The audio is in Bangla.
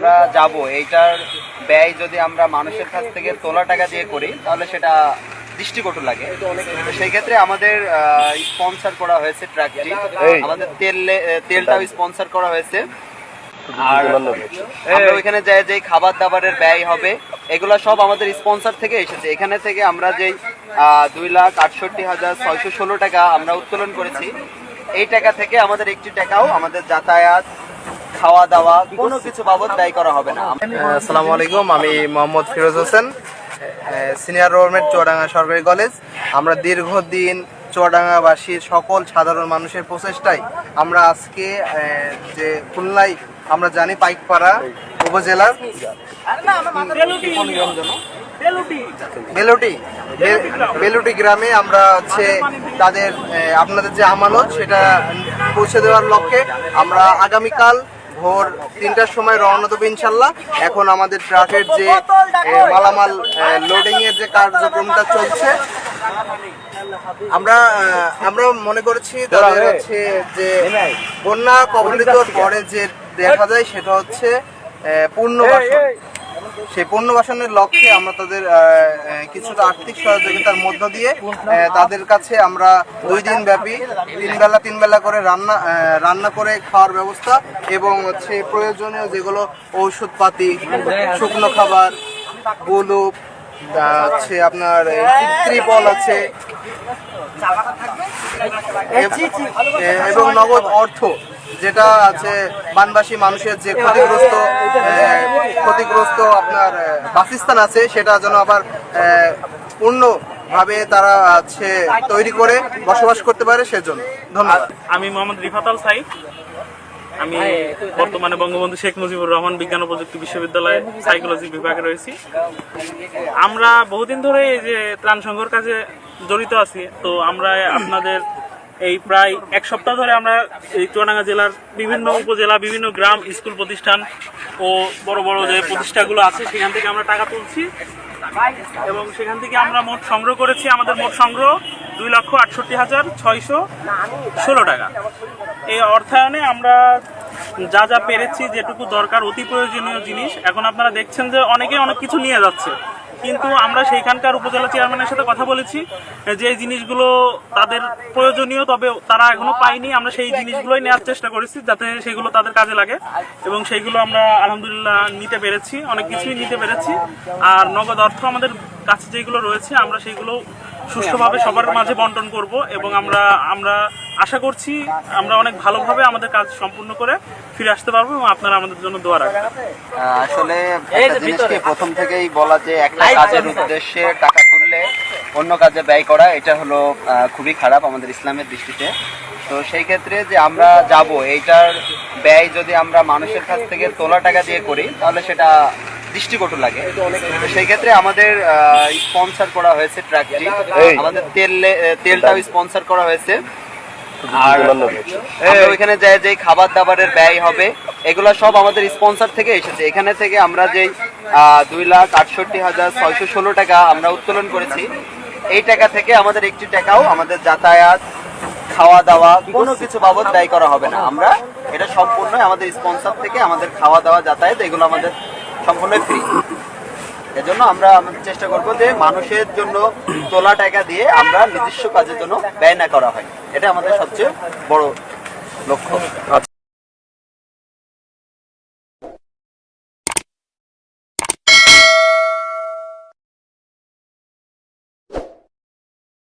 আমরা যাব এইটার ব্যয় যদি আমরা মানুষের কাছ থেকে তোলা টাকা দিয়ে করি তাহলে সেটা দৃষ্টিকটু লাগে। সেই ক্ষেত্রে আমাদের স্পন্সর করা হয়েছে ট্রাকটি। আমাদের তেল তেলটাও স্পন্সর করা হয়েছে। আর আমরা ওইখানে যে যে খাবার দাবারের ব্যয় হবে এগুলো সব আমাদের স্পন্সর থেকে এসেছে। এখানে থেকে আমরা যেই দুই লাখ আটষট্টি হাজার ছয়শো ষোলো টাকা আমরা উত্তোলন করেছি। এই টাকা থেকে আমাদের একটি টাকাও আমাদের যাতায়াত খাওয়া দাওয়া কোনো কিছু বাবদ ব্যয় করা হবে না। আসসালামু আলাইকুম, আমি মোহাম্মদ ফিরোজ হোসেন সিনিয়র রোলমেট চুয়াডাঙ্গা সরকারি কলেজ আমরা দীর্ঘদিন চুয়াডাঙ্গাবাসীর সকল সাধারণ মানুষের প্রচেষ্টায় আমরা আজকে যে খুলনায়, আমরা জানি পাইকপাড়া উপজেলার বেলুটি বেলুটি গ্রামে আমরা হচ্ছে তাদের আপনাদের যে আমানত, সেটা পৌঁছে দেওয়ার লক্ষ্যে আমরা আগামীকাল ভোর তিনটার সময় রওনা দেবো ইনশাল্লাহ। এখন আমাদের ট্রাকের যে মালামাল লোডিং এর যে কার্যক্রমটা চলছে আমরা আমরা মনে করছি তাদের হচ্ছে যে বন্যা কবলিত পরে যে দেখা যায় সেটা হচ্ছে পুনর্বাসন সেই পুনর্বাসনের লক্ষ্যে আমরা তাদের কিছুটা আর্থিক সহযোগিতার মধ্য দিয়ে তাদের কাছে আমরা দুই দিন ব্যাপী তিন বেলা তিন বেলা করে রান্না রান্না করে খাওয়ার ব্যবস্থা এবং হচ্ছে প্রয়োজনীয় যেগুলো ঔষধপাতি শুকনো খাবার গোলুপ হচ্ছে আপনার ত্রিপল আছে এবং নগদ অর্থ। যেটা আছে বানবাসী মানুষের যে ক্ষতিগ্রস্ত ক্ষতিগ্রস্ত আপনার বাসস্থান আছে সেটা যেন আবার এ, পূর্ণভাবে তারা আছে তৈরি করে বসবাস করতে পারে সেজন্য। ধন্যবাদ। আমি মোহাম্মদ রিফাত আল আমি বর্তমানে বঙ্গবন্ধু শেখ মুজিবুর রহমান বিজ্ঞান ও প্রযুক্তি বিশ্ববিদ্যালয়ে সাইকোলজি বিভাগে রয়েছি। আমরা বহুদিন ধরে এই যে ত্রাণ সংঘর কাজে জড়িত আছি। তো আমরা আপনাদের এই প্রায় এক সপ্তাহ ধরে আমরা এই চুয়াডাঙ্গা জেলার বিভিন্ন উপজেলা, বিভিন্ন গ্রাম, স্কুল প্রতিষ্ঠান ও বড় বড় যে প্রতিষ্ঠাগুলো আছে, সেখান থেকে আমরা টাকা তুলছি। এবং সেখান থেকে আমরা মোট সংগ্রহ করেছি আমাদের মোট সংগ্রহ দুই লক্ষ আটষট্টি হাজার ছয়শো ষোলো টাকা। এই অর্থায়নে আমরা যা যা পেরেছি, যেটুকু দরকার, অতি প্রয়োজনীয় জিনিস। এখন আপনারা দেখছেন যে অনেকে অনেক কিছু নিয়ে যাচ্ছে। কিন্তু আমরা সেইখানকার উপজেলা চেয়ারম্যানের সাথে কথা বলেছি, যে জিনিসগুলো তাদের প্রয়োজনীয়, তবে তারা এখনও পায়নি। আমরা সেই জিনিসগুলোই নেওয়ার চেষ্টা করেছি, যাতে সেগুলো তাদের কাজে লাগে। এবং সেইগুলো আমরা আলহামদুলিল্লাহ নিতে পেরেছি, অনেক কিছুই নিতে পেরেছি। আর নগদ অর্থ আমাদের কাছে যেগুলো রয়েছে আমরা সেইগুলো সুষ্ঠুভাবে সবার মাঝে বন্টন করব এবং আমরা আমরা আশা করছি আমরা অনেক ভালোভাবে আমাদের কাজ সম্পূর্ণ করে ফিরে আসতে পারব এবং আপনারা আমাদের জন্য দোয়া রাখবেন। আসলে জিনিসকে প্রথম থেকেই বলা যে একটা কাজের উদ্দেশ্যে টাকা তুললে অন্য কাজে ব্যয় করা এটা হলো খুবই খারাপ আমাদের ইসলামের দৃষ্টিতে। তো সেই ক্ষেত্রে যে আমরা যাব এইটার ব্যয় যদি আমরা মানুষের কাছ থেকে তোলা টাকা দিয়ে করি তাহলে সেটা দৃষ্টিকটু লাগে। সেই ক্ষেত্রে আমাদের স্পন্সর করা হয়েছে ট্র্যাকটি আমাদের তেল তেলটাও স্পন্সর করা হয়েছে। আর ওইখানে যে যে খাবার দাবারের ব্যয় হবে এগুলো সব আমাদের স্পন্সর থেকে এসেছে। এখানে থেকে আমরা যে দুই লাখ আটষট্টি হাজার ছয়শো ষোলো টাকা আমরা উত্তোলন করেছি। এই টাকা থেকে আমাদের একটি টাকাও আমাদের যাতায়াত খাওয়া দাওয়া কোনো কিছু বাবদ ব্যয় করা হবে না। আমরা এটা সম্পূর্ণ আমাদের স্পন্সর থেকে আমাদের খাওয়া দাওয়া যাতায়াত এগুলো আমাদের সম্পূর্ণ ফ্রি এজন্য আমরা আমাদের চেষ্টা করব যে মানুষের জন্য তোলা টাকা দিয়ে আমরা নিজস্ব কাজের জন্য ব্যয় না করা হয়। এটা আমাদের সবচেয়ে বড় লক্ষ্য।